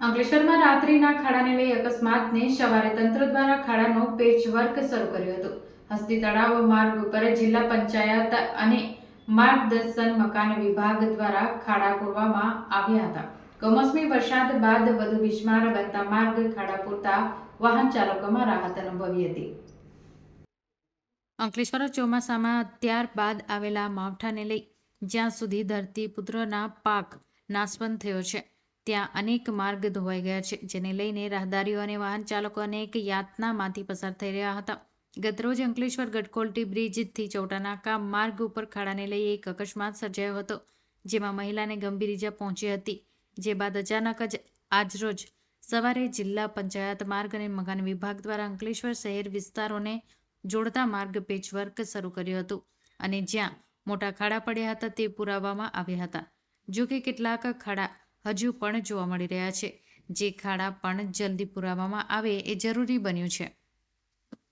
અંકલેશ્વરમાં રાત્રિના ખાડાને લઈ અકસ્માતને સવારે તંત્ર દ્વારા ખાડાનો પેચવર્ક શરૂ કર્યો હતો. હસ્તી તળાવ માર્ગ ઉપર જિલ્લા પંચાયત અને માર્ગદર્શન મકાન વિભાગ દ્વારા ખાડા પૂરવામાં આવ્યા હતા. કમોસમી વરસાદ બાદ વધુ બિસ્માર બનતા માર્ગ ખાડા પૂરતા વાહન ચાલકોમાં રાહત અનુભવી હતી. અંકલેશ્વર ચોમાસામાં ત્યારબાદ આવેલા માવઠાને લઈ જ્યાં સુધી ધરતીપુત્રના પાક નાશવંત થયો છે. ત્યાં અનેક માર્ગ ધોવાઈ ગયા છે, જેને લઈને રાહદારીઓ અને વાહન ચાલકો અનેક યાતનામાંથી પસાર થઈ રહ્યા હતા. ગતરોજ અંકલેશ્વર ગટકોલટી બ્રિજથી ચૌટાનાકા માર્ગ ઉપર ખાડાને લઈ એક અકસ્માત સર્જાયો હતો, જેમાં મહિલાને ગંભીર ઇજા પહોંચી હતી. જે બાદ અચાનક જ આજરોજ સવારે જિલ્લા પંચાયત માર્ગ અને મકાન વિભાગ દ્વારા અંકલેશ્વર શહેર વિસ્તારોને જોડતા માર્ગ પેચવર્ક શરૂ કર્યું હતું અને જ્યાં મોટા ખાડા પડ્યા હતા તે પુરાવવામાં આવ્યા હતા. જો કે કેટલાક ખાડા હજુ પણ જોવા મળી રહ્યા છે. જે ખાડા પણ જલ્દી પુરાવવામાં આવે એ જરૂરી બન્યું છે.